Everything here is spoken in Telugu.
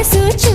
మనసు